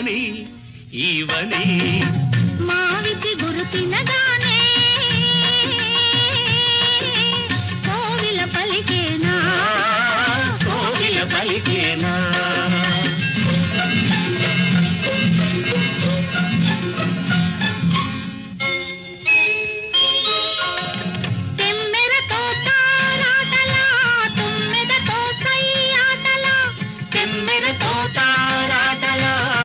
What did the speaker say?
ఇవని ఇవని. ఈవని మావిసి గురు